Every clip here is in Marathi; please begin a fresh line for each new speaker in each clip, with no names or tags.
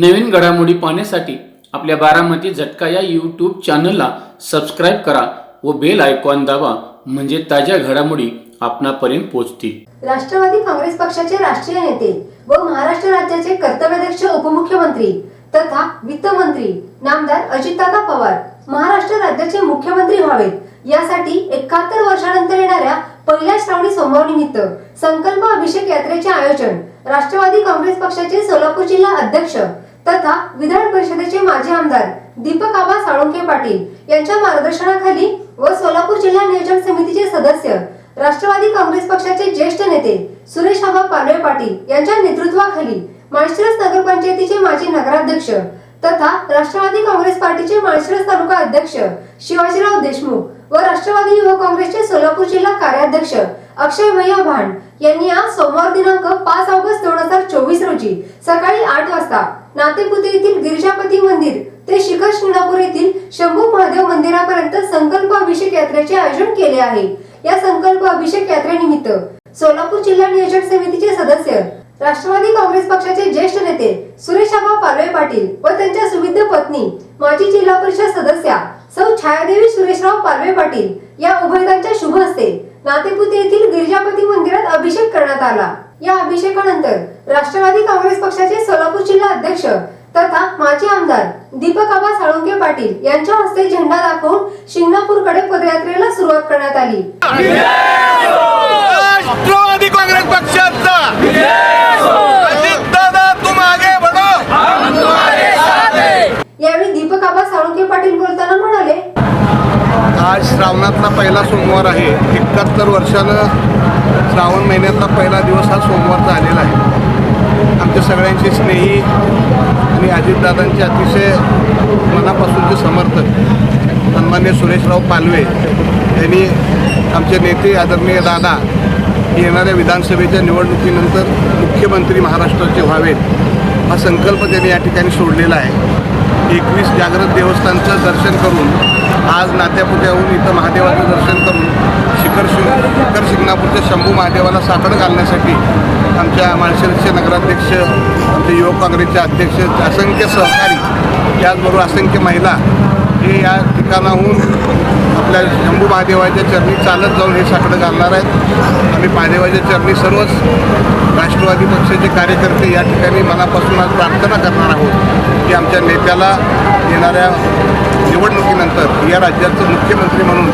नवीन घडामोडी पाहण्यासाठी आपल्या बारामती झटका या यूट्यूब चॅनलला सबस्क्राईब करा व बेल आयकॉन दाबा म्हणजे ताज्या घडामोडी आपणापर्यंत पोहोचतील.
राष्ट्रवादी काँग्रेस पक्षाचे राष्ट्रीय नेते व महाराष्ट्र राज्याचे कर्तव्यदक्ष उपमुख्यमंत्री तथा वित्तमंत्री नामदार अजितदादा पवार महाराष्ट्र राज्याचे मुख्यमंत्री व्हावेत. यासाठी एकाहत्तर वर्षानंतर येणाऱ्या पहिल्या श्रावणी सोमवारनिमित्त संकल्प अभिषेक यात्रेचे आयोजन राष्ट्रवादी काँग्रेस पक्षाचे सोलापूर जिल्हा अध्यक्ष तथा विधान परिषदेचे माजी आमदार दीपक आबा साळुंके पाटील यांच्या मार्गदर्शनाखाली व सोलापूर जिल्हा नियोजन समितीचे सदस्य राष्ट्रवादी काँग्रेस पक्षाचे ज्येष्ठ नेते सुरेश आबा पालवे पाटील यांच्या नेतृत्वाखाली माळशिरस नगरपंचायतीचे माजी नगराध्यक्ष तथा राष्ट्रवादी काँग्रेस पार्टीचे माळशिरस तालुका अध्यक्ष शिवाजीराव देशमुख व राष्ट्रवादी युवक काँग्रेसचे सोलापूर जिल्हा कार्याध्यक्ष अक्षय भैया भांड यांनी आज सोमवार दिनांक पाच ऑगस्ट दोन हजार चोवीस रोजी सकाळी आठ वाजता नातेपुते येथील गिरिजापती मंदिर ते शिखर शिंगणापूर येथील शंभू महादेव मंदिरापर्यंत संकल्प अभिषेक यात्रेचे आयोजन केले आहे. या संकल्प अभिषेक यात्रेनिमित्त सोलापूर जिल्हा नियोजन समितीचे सदस्य राष्ट्रवादी काँग्रेस पक्षाचे ज्येष्ठ नेते सुरेश पालवे पाटील व त्यांच्या सुविध पत्नी माजी जिल्हा परिषद सदस्या सौ छायादेवी सुरेशराव पालवे पाटील या उभयतांच्या शुभ हस्ते नातेपुते येथील गिरिजापती मंदिरात अभिषेक करण्यात आला. या अभिषेकानंतर राष्ट्रवादी काँग्रेस पक्षाचे सोलापूर जिल्हा अध्यक्ष तथा माजी आमदार दीपक आबा साळुंके पाटील यांच्या हस्ते झेंडा दाखवून शिंगणापूरकडे पदयात्रेला सुरुवात करण्यात आली.
राष्ट्रवादी काँग्रेस पक्षाचा.
यावेळी दीपक आबा साळुंके पाटील बोलताना म्हणाले
आज श्रावणातला पहिला सोमवार आहे. एकाहत्तर वर्षानं श्रावण महिन्यातला पहिला दिवस हा सोमवारचा आलेला आहे. आमच्या सगळ्यांचे स्नेही आणि अजितदादांचे अतिशय मनापासूनचे समर्थक सन्मान्य सुरेशराव पालवे यांनी आमचे नेते आदरणीय दादा येणाऱ्या विधानसभेच्या निवडणुकीनंतर मुख्यमंत्री महाराष्ट्राचे व्हावेत हा संकल्प त्यांनी या ठिकाणी सोडलेला आहे. एकवीस जागृत देवस्थानचं दर्शन करून आज नात्यापुत्याहून इथं महादेवाचं दर्शन करून शिखर शिंग शिखर शिंगणापूरच्या शंभू महादेवाला साकडं घालण्यासाठी आमच्या माळशिरसचे नगराध्यक्ष आमचे युवक काँग्रेसचे अध्यक्ष असंख्य सहकारी त्याचबरोबर असंख्य महिला हे या ठिकाणाहून आपल्या शंभू महादेवाच्या चरणी चालत जाऊन हे साकडं घालणार आहेत. आम्ही महादेवाच्या चरणी सर्वच राष्ट्रवादी पक्षाचे कार्यकर्ते या ठिकाणी मनापासून आज प्रार्थना करणार आहोत की आमच्या नेत्याला येणाऱ्या निवडणुकीनंतर या राज्याचं मुख्यमंत्री म्हणून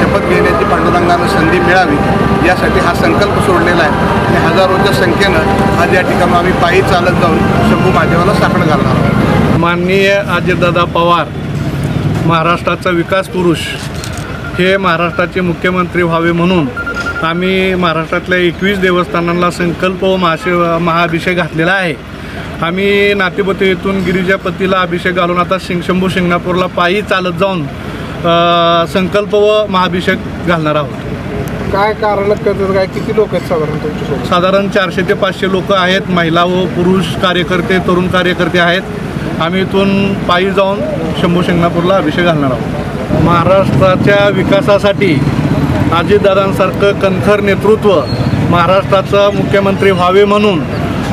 शपथ घेण्याची पांडुरंगानं संधी मिळावी यासाठी हा संकल्प सोडलेला आहे. आणि हजारोच्या संख्येनं आज या ठिकाणी आम्ही पायी चालत जाऊन शंभू महादेवाला साकडं घालणार आहोत.
माननीय अजितदादा पवार महाराष्ट्राचा विकास पुरुष हे महाराष्ट्राचे मुख्यमंत्री व्हावे म्हणून आम्ही महाराष्ट्रातल्या एकवीस देवस्थानांना संकल्प व महाशे महाअभिषेक घातलेला आहे. आम्ही नातेपती येथून गिरिजापतीला अभिषेक घालून आता शिंग शंभू शिंगणापूरला पायी चालत जाऊन संकल्प व महाअभिषेक घालणार आहोत.
काय कारण करतात? काय किती लोक आहेत साधारण तुमच्यासोबत?
साधारण चारशे ते पाचशे लोक आहेत. महिला व पुरुष कार्यकर्ते तरुण कार्यकर्ते आहेत. आम्ही इथून पायी जाऊन शंभू शिंगणापूरला अभिषेक घालणार आहोत. महाराष्ट्राच्या विकासासाठी अजितदादांसारखं कणखर नेतृत्व महाराष्ट्राचा मुख्यमंत्री व्हावे म्हणून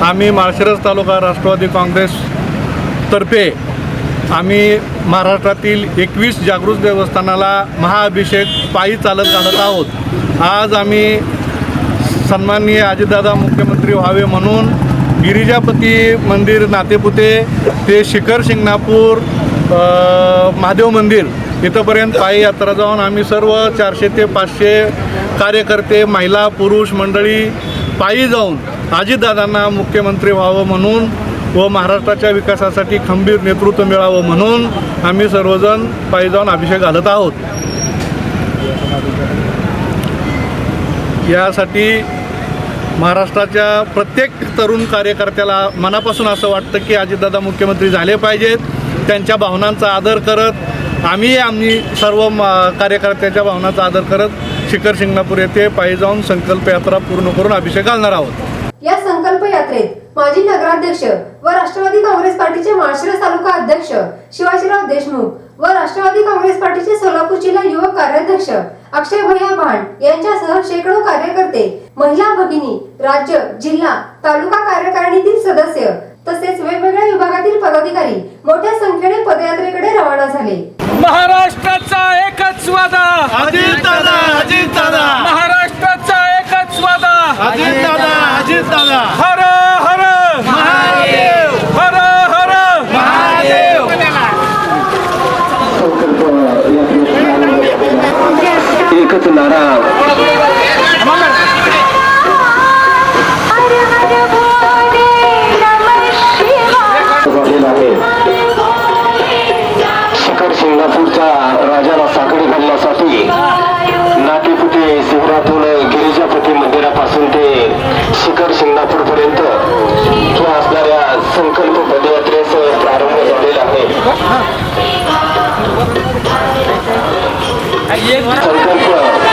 आम्ही माळशिरस तालुका राष्ट्रवादी काँग्रेसतर्फे आम्ही महाराष्ट्रातील एकवीस जागृत देवस्थानाला महाअभिषेक पायी चालत घालत आहोत. आज आम्ही सन्माननीय आजीदादा मुख्यमंत्री व्हावे म्हणून गिरिजापती मंदिर नातेपुते ते शिखर शिंगणापूर महादेव मंदिर इथंपर्यंत पायी यात्रा जाऊन आम्ही सर्व चारशे ते पाचशे कार्यकर्ते महिला पुरुष मंडळी पायी जाऊन अजितदादांना मुख्यमंत्री व्हावं म्हणून व महाराष्ट्राच्या विकासासाठी खंबीर नेतृत्व मिळावं म्हणून आम्ही सर्वजण पायी जाऊन अभिषेक घालत आहोत. यासाठी महाराष्ट्राच्या प्रत्येक तरुण कार्यकर्त्याला मनापासून असं वाटतं की अजितदादा मुख्यमंत्री झाले पाहिजेत. त्यांच्या भावनांचा आदर करत आम्ही आम्ही सर्व कार्यकर्त्याच्या भावनांचा आदर करत शिखर शिंगणापूर येथे पायी जाऊन संकल्प यात्रा पूर्ण करून अभिषेक घालणार आहोत.
या संकल्प यात्रेत माजी नगराध्यक्ष व राष्ट्रवादी काँग्रेस पार्टीचे माळशिरस तालुका अध्यक्ष शिवाजीराव देशमुख व राष्ट्रवादी काँग्रेस पार्टीचे सोलापूर जिल्हा युवक कार्याध्यक्ष अक्षय भैया भांड यांच्यासह शेकडो कार्यकर्ते महिला भगिनी राज्य जिल्हा तालुका कार्यकारिणीतील सदस्य तसेच वेगवेगळ्या विभागातील पदाधिकारी मोठ्या संख्येने पदयात्रेकडे रवाना झाले.
महाराष्ट्राचा एकच वादा.
अजितदादा अजितदादा
महाराष्ट्राचा स्वादा
अजित दादा अजित दादा
हर हर।
महादेव।
हर हर।
महादेव।
एकच नारा। राजाला साखळी घालण्यासाठी नातेपुते सिंगापूर गणपती मंदिरापासून ते शिखर शिंगणापूरपर्यंत किंवा असणाऱ्या संकल्प पदयात्रेस प्रारंभ झालेला आहे. संकल्प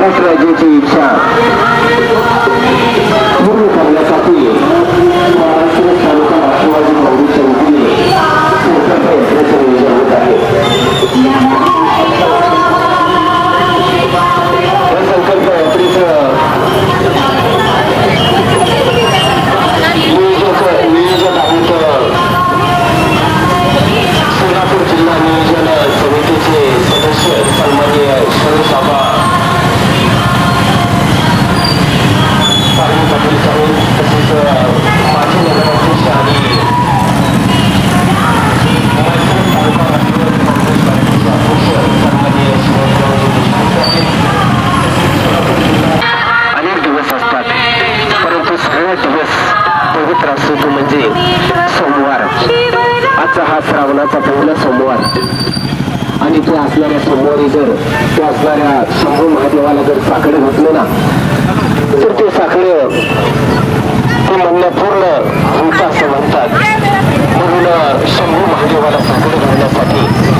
महाराष्ट्राची इच्छा असले ना तर ते साखळे ते म्हणणं पूर्ण होता असं म्हणतात म्हणून शंभू महादेवाला साखळे घालण्यासाठी.